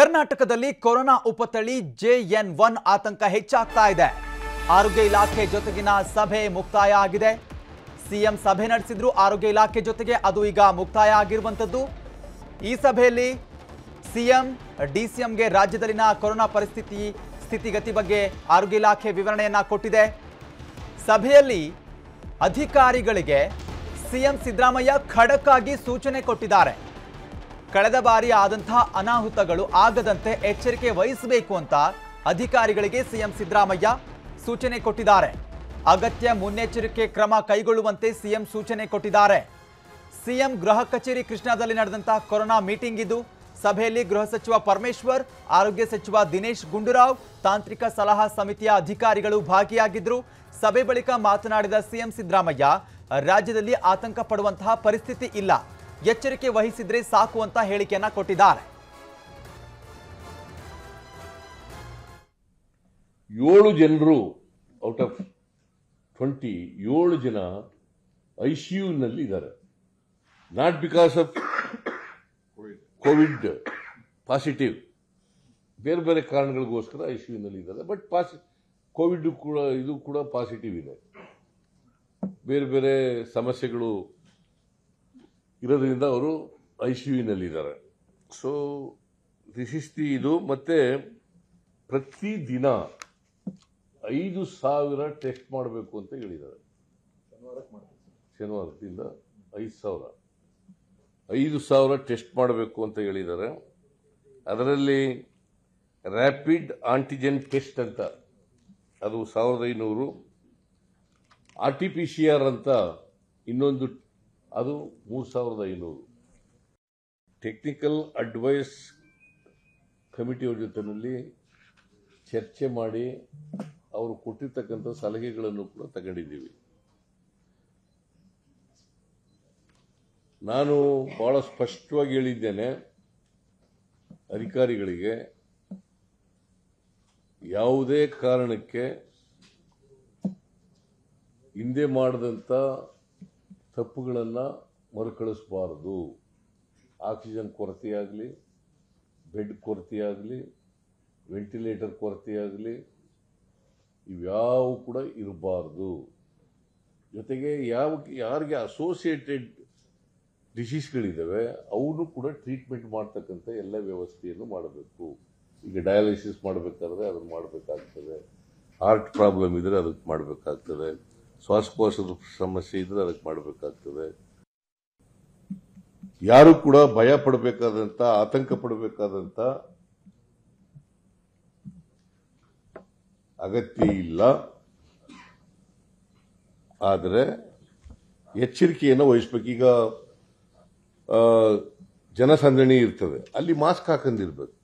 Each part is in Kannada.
ಕರ್ನಾಟಕದಲ್ಲಿ ಕೊರೋನಾ ಉಪತಳಿ ಜೆಎನ್ ಒನ್ ಆತಂಕ ಹೆಚ್ಚಾಗ್ತಾ ಇದೆ. ಆರೋಗ್ಯ ಇಲಾಖೆ ಜೊತೆಗಿನ ಸಭೆ ಮುಕ್ತಾಯ ಆಗಿದೆ. ಸಿಎಂ ಸಭೆ ನಡೆಸಿದ್ರು ಆರೋಗ್ಯ ಇಲಾಖೆ ಜೊತೆಗೆ ಅದು ಈಗ ಮುಕ್ತಾಯ ಆಗಿರುವಂಥದ್ದು. ಈ ಸಭೆಯಲ್ಲಿ ಸಿಎಂ, ಡಿಸಿಎಂಗೆ ರಾಜ್ಯದಲ್ಲಿನ ಕೊರೋನಾ ಪರಿಸ್ಥಿತಿ, ಸ್ಥಿತಿಗತಿ ಬಗ್ಗೆ ಆರೋಗ್ಯ ಇಲಾಖೆ ವಿವರಣೆಯನ್ನ ಕೊಟ್ಟಿದೆ. ಸಭೆಯಲ್ಲಿ ಅಧಿಕಾರಿಗಳಿಗೆ ಸಿಎಂ ಸಿದ್ದರಾಮಯ್ಯ ಖಡಕ್ಕಾಗಿ ಸೂಚನೆ ಕೊಟ್ಟಿದ್ದಾರೆ. ಕಳೆದ ಬಾರಿ ಆದಂತಹ ಅನಾಹುತಗಳು ಆಗದಂತೆ ಎಚ್ಚರಿಕೆ ವಹಿಸಬೇಕು ಅಂತ ಅಧಿಕಾರಿಗಳಿಗೆ ಸಿಎಂ ಸಿದ್ದರಾಮಯ್ಯ ಸೂಚನೆ ಕೊಟ್ಟಿದ್ದಾರೆ. ಅಗತ್ಯ ಮುನ್ನೆಚ್ಚರಿಕೆ ಕ್ರಮ ಕೈಗೊಳ್ಳುವಂತೆ ಸಿಎಂ ಸೂಚನೆ ಕೊಟ್ಟಿದ್ದಾರೆ. ಸಿಎಂ ಗೃಹ ಕಚೇರಿ ಕೃಷ್ಣಾದಲ್ಲಿ ನಡೆದಂತಹ ಕೊರೋನಾ ಮೀಟಿಂಗ್ ಇದು. ಸಭೆಯಲ್ಲಿ ಗೃಹ ಸಚಿವ ಪರಮೇಶ್ವರ್, ಆರೋಗ್ಯ ಸಚಿವ ದಿನೇಶ್ ಗುಂಡೂರಾವ್, ತಾಂತ್ರಿಕ ಸಲಹಾ ಸಮಿತಿಯ ಅಧಿಕಾರಿಗಳು ಭಾಗಿಯಾಗಿದ್ದರು ಸಭೆ ಬಳಿಕ ಮಾತನಾಡಿದ ಸಿಎಂ ಸಿದ್ದರಾಮಯ್ಯ, ರಾಜ್ಯದಲ್ಲಿ ಆತಂಕ ಪಡುವಂತಹ ಪರಿಸ್ಥಿತಿ ಇಲ್ಲ. ಎಚ್ಚರಿಕೆ ವಹಿಸಿದ್ರೆ ಸಾಕು ಅಂತ ಹೇಳಿಕೆಯನ್ನ ಕೊಟ್ಟಿದ್ದಾರೆ. ಏಳು ಜನರು ಔಟ್ ಆಫ್ ಟ್ವೆಂಟಿ ಏಳು ಜನ ಐ ಸಿ ಇದ್ದಾರೆ. Not because of COVID positive. ಬೇರೆ ಬೇರೆ ಕಾರಣಗಳಿಗೋಸ್ಕರ ಐ ಸಿ ಇದ್ದಾರೆ. ಬಟ್ ಪಾಸಿ, ಕೋವಿಡ್ ಕೂಡ, ಇದು ಕೂಡ ಪಾಸಿಟಿವ್ ಇದೆ. ಬೇರೆ ಬೇರೆ ಸಮಸ್ಯೆಗಳು ಇರೋದ್ರಿಂದ ಅವರು ಐ ಸಿ ಯುನಲ್ಲಿದ್ದಾರೆ. ಸೊ ದಿ ಇದು. ಮತ್ತೆ ಪ್ರತಿ ದಿನ ಐದು ಸಾವಿರ ಟೆಸ್ಟ್ ಮಾಡಬೇಕು ಅಂತ ಹೇಳಿದ್ದಾರೆ. ಶನಿವಾರದಿಂದ ಐದು ಸಾವಿರ. ಐದು ಸಾವಿರ ಟೆಸ್ಟ್ ಮಾಡಬೇಕು ಅಂತ ಹೇಳಿದ್ದಾರೆ. ಅದರಲ್ಲಿ ರ್ಯಾಪಿಡ್ ಆಂಟಿಜೆನ್ ಟೆಸ್ಟ್ ಅಂತ, ಅದು ಸಾವಿರದ ಐನೂರು. R T P C R ಅಂತ ಇನ್ನೊಂದು ಅದು ಮೂರು ಸಾವಿರದ ಐನೂರು. ಟೆಕ್ನಿಕಲ್ ಅಡ್ವೈಸ್ ಕಮಿಟಿಯವ್ರ ಜೊತೆಯಲ್ಲಿ ಚರ್ಚೆ ಮಾಡಿ ಅವರು ಕೊಟ್ಟಿರ್ತಕ್ಕಂಥ ಸಲಹೆಗಳನ್ನು ಕೂಡ ತಗೊಂಡಿದ್ದೀವಿ. ನಾನು ಬಹಳ ಸ್ಪಷ್ಟವಾಗಿ ಹೇಳಿದ್ದೇನೆ, ಅಧಿಕಾರಿಗಳಿಗೆ ಯಾವುದೇ ಕಾರಣಕ್ಕೆ ಹಿಂದೆ ಮಾಡಿದಂಥ ತಪ್ಪುಗಳನ್ನು ಮರುಕಳಿಸಬಾರ್ದು. ಆಕ್ಸಿಜನ್ ಕೊರತೆಯಾಗಲಿ, ಬೆಡ್ ಕೊರತೆಯಾಗಲಿ, ವೆಂಟಿಲೇಟರ್ ಕೊರತೆಯಾಗಲಿ, ಇವ್ಯಾವು ಕೂಡ ಇರಬಾರ್ದು. ಜೊತೆಗೆ ಯಾವ ಯಾರಿಗೆ ಅಸೋಸಿಯೇಟೆಡ್ ಡಿಸೀಸ್ಗಳಿದ್ದಾವೆ ಅವನು ಕೂಡ ಟ್ರೀಟ್ಮೆಂಟ್ ಮಾಡ್ತಕ್ಕಂಥ ಎಲ್ಲ ವ್ಯವಸ್ಥೆಯನ್ನು ಮಾಡಬೇಕು. ಈಗ ಡಯಾಲಿಸಿಸ್ ಮಾಡಬೇಕಾದ್ರೆ ಅದನ್ನು ಮಾಡಬೇಕಾಗ್ತದೆ. ಹಾರ್ಟ್ ಪ್ರಾಬ್ಲಮ್ ಇದ್ದರೆ ಅದಕ್ಕೆ ಮಾಡಬೇಕಾಗ್ತದೆ. ಶ್ವಾಸಕೋಶದ ಸಮಸ್ಯೆ ಇದ್ರೆ ಅದಕ್ಕೆ ಮಾಡಬೇಕಾಗ್ತದೆ. ಯಾರು ಕೂಡ ಭಯ ಪಡಬೇಕಾದಂಥ ಆತಂಕ ಪಡಬೇಕಾದಂತ ಅಗತ್ಯ ಇಲ್ಲ. ಆದರೆ ಎಚ್ಚರಿಕೆಯನ್ನು ವಹಿಸ್ಬೇಕು. ಈಗ ಜನಸಂದಣಿ ಇರ್ತದೆ. ಅಲ್ಲಿ ಮಾಸ್ಕ್ ಹಾಕೊಂಡಿರ್ಬೇಕು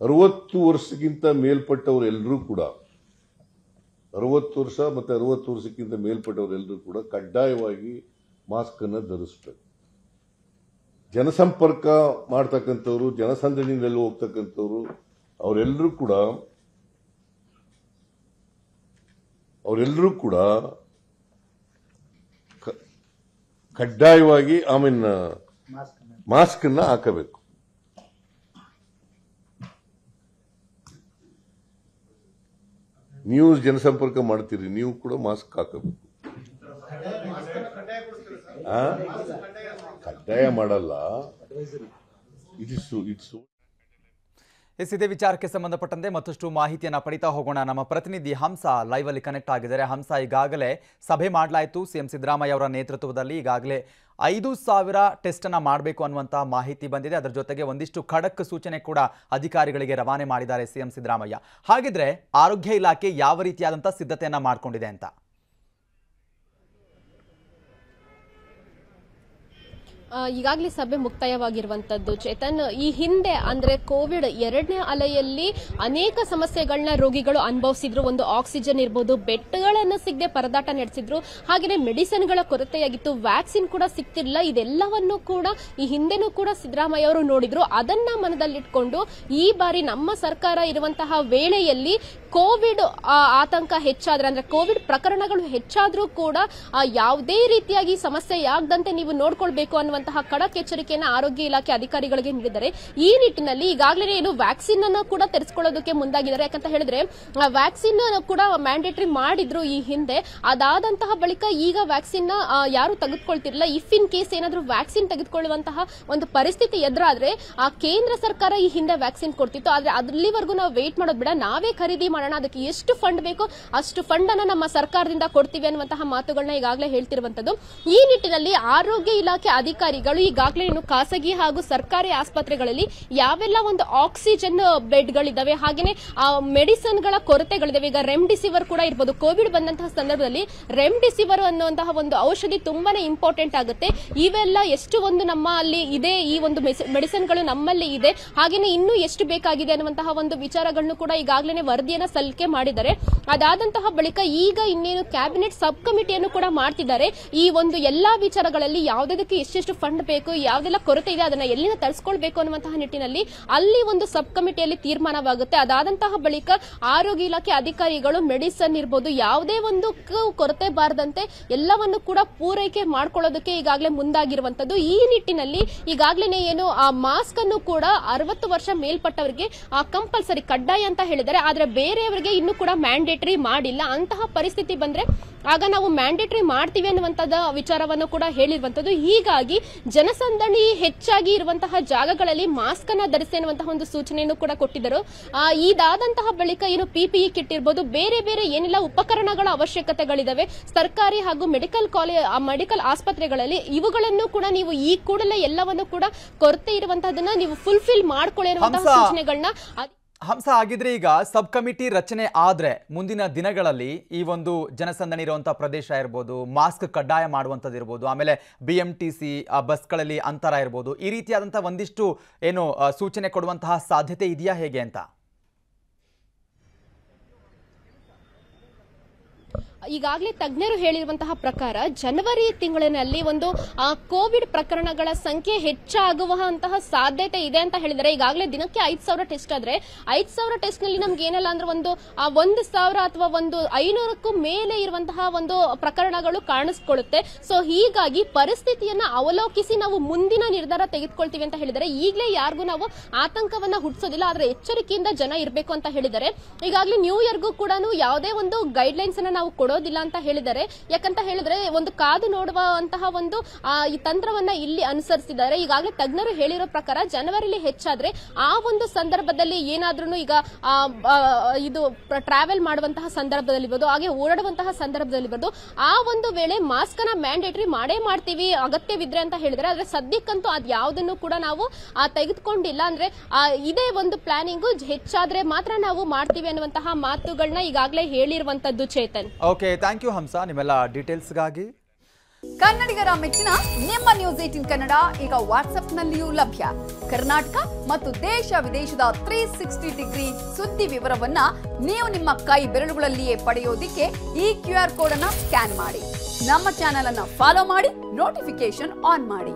ಅರವತ್ತು ವರ್ಷಕ್ಕಿಂತ ಮೇಲ್ಪಟ್ಟವರೆಲ್ಲರೂ ಕೂಡ ಅರವತ್ತು ವರ್ಷ ಮತ್ತೆ ಅರವತ್ತು ವರ್ಷಕ್ಕಿಂತ ಮೇಲ್ಪಟ್ಟವರೆಲ್ಲರೂ ಕೂಡ ಕಡ್ಡಾಯವಾಗಿ ಮಾಸ್ಕನ್ನು ಧರಿಸ್ಬೇಕು. ಜನಸಂಪರ್ಕ ಮಾಡ್ತಕ್ಕಂಥವ್ರು ಜನಸಂದನಿನಲ್ಲಿ ಹೋಗ್ತಕ್ಕಂಥವ್ರು ಅವರೆಲ್ಲರೂ ಕೂಡ ಅವರೆಲ್ಲರೂ ಕೂಡ ಕಡ್ಡಾಯವಾಗಿ ಐ ಮೀನ್ ಮಾಸ್ಕ್ ಅನ್ನ ಹಾಕಬೇಕು. ನೀವು ಜನಸಂಪರ್ಕ ಮಾಡ್ತೀರಿ ನೀವು ಕೂಡ ಮಾಸ್ಕ್ ಹಾಕಬೇಕು? ಕಡ್ಡಾಯ ಮಾಡಲ್ಲ. ಇಟ್ಸ್ ಇಟ್ಸ್ ಎಸ್ ಇದೇ ವಿಚಾರಕ್ಕೆ ಸಂಬಂಧಪಟ್ಟಂತೆ ಮತ್ತಷ್ಟು ಮಾಹಿತಿಯನ್ನು ಪಡಿತಾ ಹೋಗೋಣ. ನಮ್ಮ ಪ್ರತಿನಿಧಿ ಹಂಸ ಲೈವ್ ಅಲ್ಲಿ ಕನೆಕ್ಟ್ ಆಗಿದ್ದಾರೆ. ಹಂಸ, ಈಗಾಗಲೇ ಸಭೆ ಮಾಡಲಾಯಿತು. ಸಿಎಂ ಸಿದ್ದರಾಮಯ್ಯ ಅವರ ನೇತೃತ್ವದಲ್ಲಿ ಈಗಾಗಲೇ ಐದು ಸಾವಿರ ಟೆಸ್ಟ್ ಅನ್ನ ಮಾಡಬೇಕು ಅನ್ನುವಂತ ಮಾಹಿತಿ ಬಂದಿದೆ. ಅದರ ಜೊತೆಗೆ ಒಂದಿಷ್ಟು ಖಡಕ್ ಸೂಚನೆ ಕೂಡ ಅಧಿಕಾರಿಗಳಿಗೆ ರವಾನೆ ಮಾಡಿದ್ದಾರೆ ಸಿಎಂ ಸಿದ್ದರಾಮಯ್ಯ. ಹಾಗಿದ್ರೆ ಆರೋಗ್ಯ ಇಲಾಖೆ ಯಾವ ರೀತಿಯಾದಂತಹ ಸಿದ್ಧತೆಯನ್ನ ಮಾಡ್ಕೊಂಡಿದೆ ಅಂತ? ಈಗಾಗಲೇ ಸಭೆ ಮುಕ್ತಾಯವಾಗಿರುವಂತದ್ದು. ಚೇತನ್, ಈ ಹಿಂದೆ ಅಂದ್ರೆ ಕೋವಿಡ್ ಎರಡನೇ ಅಲೆಯಲ್ಲಿ ಅನೇಕ ಸಮಸ್ಯೆಗಳನ್ನ ರೋಗಿಗಳು ಅನುಭವಿಸಿದ್ರು. ಒಂದು ಆಕ್ಸಿಜನ್ ಇರ್ಬೋದು, ಬೆಟ್ಟಗಳನ್ನು ಸಿಗದೆ ಪರದಾಟ ನಡೆಸಿದ್ರು. ಹಾಗೆಯೇ ಮೆಡಿಸಿನ್ಗಳ ಕೊರತೆಯಾಗಿತ್ತು. ವ್ಯಾಕ್ಸಿನ್ ಕೂಡ ಸಿಗ್ತಿರ್ಲಿಲ್ಲ. ಇದೆಲ್ಲವನ್ನು ಕೂಡ ಈ ಹಿಂದೆನೂ ಕೂಡ ಸಿದ್ದರಾಮಯ್ಯ ಅವರು ನೋಡಿದ್ರು. ಅದನ್ನ ಮನದಲ್ಲಿಟ್ಕೊಂಡು ಈ ಬಾರಿ ನಮ್ಮ ಸರ್ಕಾರ ಇರುವಂತಹ ವೇಳೆಯಲ್ಲಿ ಕೋವಿಡ್ ಆತಂಕ ಹೆಚ್ಚಾದ್ರೆ ಅಂದ್ರೆ ಕೋವಿಡ್ ಪ್ರಕರಣಗಳು ಹೆಚ್ಚಾದ್ರೂ ಕೂಡ ಯಾವುದೇ ರೀತಿಯಾಗಿ ಸಮಸ್ಯೆ ಆಗದಂತೆ ನೀವು ನೋಡ್ಕೊಳ್ಬೇಕು ಅನ್ನುವ ಅನ್ನುವಂತಹ ಖಡಕ್ ಎಚ್ಚರಿಕೆಯನ್ನು ಆರೋಗ್ಯ ಇಲಾಖೆ ಅಧಿಕಾರಿಗಳಿಗೆ ನೀಡಿದ್ದಾರೆ ಈ ನಿಟ್ಟಿನಲ್ಲಿ ಈಗಾಗಲೇ ಏನು ವ್ಯಾಕ್ಸಿನ್ ಅನ್ನು ಕೂಡ ತೆರೆಸ್ಕೊಳ್ಳೋದಕ್ಕೆ ಮುಂದಾಗಿದ್ದಾರೆ. ಯಾಕಂತ ಹೇಳಿದ್ರೆ ವ್ಯಾಕ್ಸಿನ್ ಕೂಡ ಮ್ಯಾಂಡೇಟರಿ ಮಾಡಿದ್ರು ಈ ಹಿಂದೆ. ಅದಾದಂತಹ ಬಳಿಕ ಈಗ ವ್ಯಾಕ್ಸಿನ್ ಯಾರು ತೆಗೆದುಕೊಳ್ತಿರಲಿಲ್ಲ. ಇಫ್ ಇನ್ ಕೇಸ್ ಏನಾದರೂ ವ್ಯಾಕ್ಸಿನ್ ತೆಗೆದುಕೊಳ್ಳುವಂತಹ ಒಂದು ಪರಿಸ್ಥಿತಿ ಎದುರಾದ್ರೆ, ಆ ಕೇಂದ್ರ ಸರ್ಕಾರ ಈ ಹಿಂದೆ ವ್ಯಾಕ್ಸಿನ್ ಕೊಡ್ತಿತ್ತು. ಆದ್ರೆ ಅಲ್ಲಿವರೆಗೂ ನಾವು ವೇಟ್ ಮಾಡೋದು ಬೇಡ. ನಾವೇ ಖರೀದಿ ಮಾಡೋಣ. ಅದಕ್ಕೆ ಎಷ್ಟು ಫಂಡ್ ಬೇಕೋ ಅಷ್ಟು ಫಂಡ್ ಅನ್ನ ನಮ್ಮ ಸರ್ಕಾರದಿಂದ ಕೊಡ್ತೀವಿ ಅನ್ನುವಂತಹ ಮಾತುಗಳನ್ನ ಈಗಾಗಲೇ ಹೇಳ್ತಿರುವಂತದ್ದು ಈ ನಿಟ್ಟಿನಲ್ಲಿ ಆರೋಗ್ಯ ಇಲಾಖೆ ಅಧಿಕಾರಿಗಳು ಈಗಾಗಲೇ ಇನ್ನು ಖಾಸಗಿ ಹಾಗೂ ಸರ್ಕಾರಿ ಆಸ್ಪತ್ರೆಗಳಲ್ಲಿ ಯಾವೆಲ್ಲ ಒಂದು ಆಕ್ಸಿಜನ್ ಬೆಡ್ಗಳಿದ್ದಾವೆ ಹಾಗೇನೆ ಮೆಡಿಸನ್ಗಳ ಕೊರತೆಗಳಿದಾವೆ, ಈಗ ರೆಮ್ಡಿಸಿವರ್ ಕೂಡ ಇರ್ಬೋದು. ಕೋವಿಡ್ ಬಂದಂತಹ ಸಂದರ್ಭದಲ್ಲಿ ರೆಮ್ಡಿಸಿವರ್ ಅನ್ನುವಂತಹ ಒಂದು ಔಷಧಿ ತುಂಬಾನೇ ಇಂಪಾರ್ಟೆಂಟ್ ಆಗುತ್ತೆ. ಇವೆಲ್ಲ ಎಷ್ಟು ಒಂದು ನಮ್ಮ ಅಲ್ಲಿ ಇದೆ, ಈ ಒಂದು ಮೆಡಿಸಿನ್ಗಳು ನಮ್ಮಲ್ಲಿ ಇದೆ, ಹಾಗೇನೆ ಇನ್ನೂ ಎಷ್ಟು ಬೇಕಾಗಿದೆ ಅನ್ನುವಂತಹ ಒಂದು ವಿಚಾರಗಳನ್ನು ಕೂಡ ಈಗಾಗಲೇ ವರದಿಯನ್ನ ಸಲ್ಲಿಕೆ ಮಾಡಿದ್ದಾರೆ. ಅದಾದಂತಹ ಬಳಿಕ ಈಗ ಇನ್ನೇನು ಕ್ಯಾಬಿನೆಟ್ ಸಬ್ ಕಮಿಟಿಯನ್ನು ಕೂಡ ಮಾಡ್ತಿದ್ದಾರೆ. ಈ ಒಂದು ಎಲ್ಲಾ ವಿಚಾರಗಳಲ್ಲಿ ಯಾವುದಕ್ಕೆ ಎಷ್ಟೆಷ್ಟು ಫಂಡ್ ಬೇಕು, ಯಾವ್ದೆಲ್ಲ ಕೊರತೆ ಇದೆ ಅದನ್ನ ಎಲ್ಲಿನ ತರಿಸ್ಕೊಳ್ಬೇಕು ಅನ್ನುವಂತಹ ನಿಟ್ಟಿನಲ್ಲಿ ಅಲ್ಲಿ ಒಂದು ಸಬ್ ಕಮಿಟಿಯಲ್ಲಿ ತೀರ್ಮಾನವಾಗುತ್ತೆ. ಅದಾದಂತಹ ಬಳಿಕ ಆರೋಗ್ಯ ಇಲಾಖೆ ಅಧಿಕಾರಿಗಳು ಮೆಡಿಸನ್ ಇರ್ಬೋದು, ಯಾವುದೇ ಒಂದು ಕೊರತೆ ಬಾರದಂತೆ ಎಲ್ಲವನ್ನು ಕೂಡ ಪೂರೈಕೆ ಮಾಡ್ಕೊಳ್ಳೋದಕ್ಕೆ ಈಗಾಗಲೇ ಮುಂದಾಗಿರುವಂತದ್ದು ಈ ನಿಟ್ಟಿನಲ್ಲಿ ಈಗಾಗಲೇ ಏನು, ಆ ಮಾಸ್ಕ್ ಅನ್ನು ಕೂಡ ಅರವತ್ತು ವರ್ಷ ಮೇಲ್ಪಟ್ಟವರಿಗೆ ಕಂಪಲ್ಸರಿ ಕಡ್ಡಾಯ ಅಂತ ಹೇಳಿದರೆ ಆದ್ರೆ ಬೇರೆಯವರಿಗೆ ಇನ್ನೂ ಕೂಡ ಮ್ಯಾಂಡೇಟರಿ ಮಾಡಿಲ್ಲ. ಅಂತಹ ಪರಿಸ್ಥಿತಿ ಬಂದ್ರೆ, ಆಗ ನಾವು ಮ್ಯಾಂಡೇಟರಿ ಮಾಡ್ತೀವಿ ಅನ್ನುವಂತದ ವಿಚಾರವನ್ನು ಕೂಡ ಹೇಳಿರುವಂತದ್ದು ಹೀಗಾಗಿ ಜನಸಂದಣಿ ಹೆಚ್ಚಾಗಿ ಇರುವಂತಹ ಜಾಗಗಳಲ್ಲಿ ಮಾಸ್ಕ್ ಅನ್ನ ಧರಿಸಿ ಅನ್ನುವಂತಹ ಒಂದು ಸೂಚನೆಯನ್ನು ಕೂಡ ಕೊಟ್ಟಿದ್ದರು. ಇದಾದಂತಹ ಬಳಿಕ ಏನು ಪಿಪಿಇ ಕಿಟ್ ಇರ್ಬೋದು ಬೇರೆ ಬೇರೆ ಏನೆಲ್ಲ ಉಪಕರಣಗಳ ಅವಶ್ಯಕತೆಗಳಿದಾವೆ ಸರ್ಕಾರಿ ಹಾಗೂ ಮೆಡಿಕಲ್ ಕಾಲೇಜ್ ಮೆಡಿಕಲ್ ಆಸ್ಪತ್ರೆಗಳಲ್ಲಿ ಇವುಗಳನ್ನು ಕೂಡ ನೀವು ಈ ಕೂಡಲೇ ಎಲ್ಲವನ್ನು ಕೂಡ ಕೊರತೆ ಇರುವಂತಹದನ್ನ ನೀವು ಫುಲ್ಫಿಲ್ ಮಾಡ್ಕೊಳ್ಳಿರುವಂತಹ ಸೂಚನೆಗಳನ್ನ ಹಂಸ ಆಗಿದ್ರೆ ಈಗ ಸಬ್ ಕಮಿಟಿ ರಚನೆ ಆದ್ರೆ ಮುಂದಿನ ದಿನಗಳಲ್ಲಿ ಈ ಒಂದು ಜನಸಂದಣಿ ಇರುವಂತಹ ಪ್ರದೇಶ ಇರ್ಬೋದು, ಮಾಸ್ಕ್ ಕಡ್ಡಾಯ ಮಾಡುವಂಥದ್ದು ಇರ್ಬೋದು, ಆಮೇಲೆ ಬಿ ಎಂ ಟಿ ಸಿ ಬಸ್ಗಳಲ್ಲಿ ಅಂತರ ಇರ್ಬೋದು, ಈ ರೀತಿಯಾದಂತಹ ಒಂದಿಷ್ಟು ಏನು ಸೂಚನೆ ಕೊಡುವಂತಹ ಸಾಧ್ಯತೆ ಇದೆಯಾ ಹೇಗೆ ಅಂತ? ಈಗಾಗಲೇ ತಜ್ಞರು ಹೇಳಿರುವಂತಹ ಪ್ರಕಾರ ಜನವರಿ ತಿಂಗಳಿನಲ್ಲಿ ಒಂದು ಕೋವಿಡ್ ಪ್ರಕರಣಗಳ ಸಂಖ್ಯೆ ಹೆಚ್ಚಾಗುವಂತಹ ಸಾಧ್ಯತೆ ಇದೆ ಅಂತ ಹೇಳಿದರೆ, ಈಗಾಗಲೇ ದಿನಕ್ಕೆ ಐದು ಸಾವಿರ ಟೆಸ್ಟ್ ಆದ್ರೆ, ಐದು ಸಾವಿರ ಟೆಸ್ಟ್ನಲ್ಲಿ ನಮ್ಗೆ ಏನಲ್ಲ ಅಂದ್ರೆ ಒಂದು ಒಂದು ಸಾವಿರ ಅಥವಾ ಒಂದು ಐನೂರಕ್ಕೂ ಮೇಲೆ ಇರುವಂತಹ ಒಂದು ಪ್ರಕರಣಗಳು ಕಾಣಿಸ್ಕೊಳ್ಳುತ್ತೆ. ಸೊ ಹೀಗಾಗಿ ಪರಿಸ್ಥಿತಿಯನ್ನ ಅವಲೋಕಿಸಿ ನಾವು ಮುಂದಿನ ನಿರ್ಧಾರ ತೆಗೆದುಕೊಳ್ತೀವಿ ಅಂತ ಹೇಳಿದರೆ, ಈಗಲೇ ಯಾರಿಗೂ ನಾವು ಆತಂಕವನ್ನ ಹುಟ್ಟಿಸೋದಿಲ್ಲ ಆದ್ರೆ ಎಚ್ಚರಿಕೆಯಿಂದ ಜನ ಇರಬೇಕು ಅಂತ ಹೇಳಿದರೆ, ಈಗಾಗಲೇ ನ್ಯೂ ಇಯರ್ಗೂ ಕೂಡ ಯಾವುದೇ ಒಂದು ಗೈಡ್ ಲೈನ್ಸ್ ಅನ್ನ ನಾವು ಕೊಡೋದಿಲ್ಲ ಅಂತ ಹೇಳಿದ್ದಾರೆ. ಯಾಕಂತ ಹೇಳಿದ್ರೆ ಒಂದು ಕಾದು ನೋಡುವಂತಹ ಒಂದು ಈ ತಂತ್ರವನ್ನ ಇಲ್ಲಿ ಅನುಸರಿಸಿದ್ದಾರೆ. ಈಗಾಗಲೇ ತಜ್ಞರು ಹೇಳಿರೋ ಪ್ರಕಾರ ಜನವರಿಲಿ ಹೆಚ್ಚಾದ್ರೆ ಆ ಒಂದು ಸಂದರ್ಭದಲ್ಲಿ ಏನಾದ್ರೂ ಈಗ ಇದು ಟ್ರಾವೆಲ್ ಮಾಡುವಂತಹ ಸಂದರ್ಭದಲ್ಲಿ ಇರ್ಬೋದು ಹಾಗೆ ಓಡಾಡುವಂತಹ ಸಂದರ್ಭದಲ್ಲಿ ಇರ್ಬೋದು ಆ ಒಂದು ವೇಳೆ ಮಾಸ್ಕ್ನ ಮ್ಯಾಂಡೇಟರಿ ಮಾಡೇ ಮಾಡ್ತೀವಿ, ಅಗತ್ಯವಿದ್ರೆ ಅಂತ ಹೇಳಿದ್ರೆ ಆದ್ರೆ ಸದ್ಯಕ್ಕಂತೂ ಅದ್ ಯಾವುದನ್ನು ಕೂಡ ನಾವು ತೆಗೆದುಕೊಂಡಿಲ್ಲ. ಅಂದ್ರೆ ಇದೇ ಒಂದು ಪ್ಲಾನಿಂಗ್ ಹೆಚ್ಚಾದ್ರೆ ಮಾತ್ರ ನಾವು ಮಾಡ್ತೀವಿ ಅನ್ನುವಂತಹ ಮಾತುಗಳನ್ನ ಈಗಾಗಲೇ ಹೇಳಿರುವಂತದ್ದು Chetan. Okay thank you Hamsa ನಿಮ್ಮೆಲ್ಲ ಡೀಟೇಲ್ಸ್ಗಾಗಿ ಕನ್ನಡಿಗರ ಮೆಚ್ಚಿನ ನಿಮ್ಮ ನ್ಯೂಸ್ ಏಟಿನ್ ಕನ್ನಡ ಈಗ ವಾಟ್ಸ್ಆಪ್ನಲ್ಲಿಯೂ ಲಭ್ಯ. ಕರ್ನಾಟಕ ಮತ್ತು ದೇಶ ವಿದೇಶದ ತ್ರೀ ಸಿಕ್ಸ್ಟಿ ಡಿಗ್ರಿ ಸುದ್ದಿ ವಿವರವನ್ನ ನೀವು ನಿಮ್ಮ ಕೈ ಬೆರಳುಗಳಲ್ಲಿಯೇ ಪಡೆಯೋದಿಕ್ಕೆ ಈ ಕ್ಯೂ ಆರ್ ಕೋಡ್ ಅನ್ನ ಸ್ಕ್ಯಾನ್ ಮಾಡಿ. ನಮ್ಮ ಚಾನೆಲ್ ಅನ್ನ ಫಾಲೋ ಮಾಡಿ ನೋಟಿಫಿಕೇಶನ್ ಆನ್ ಮಾಡಿ.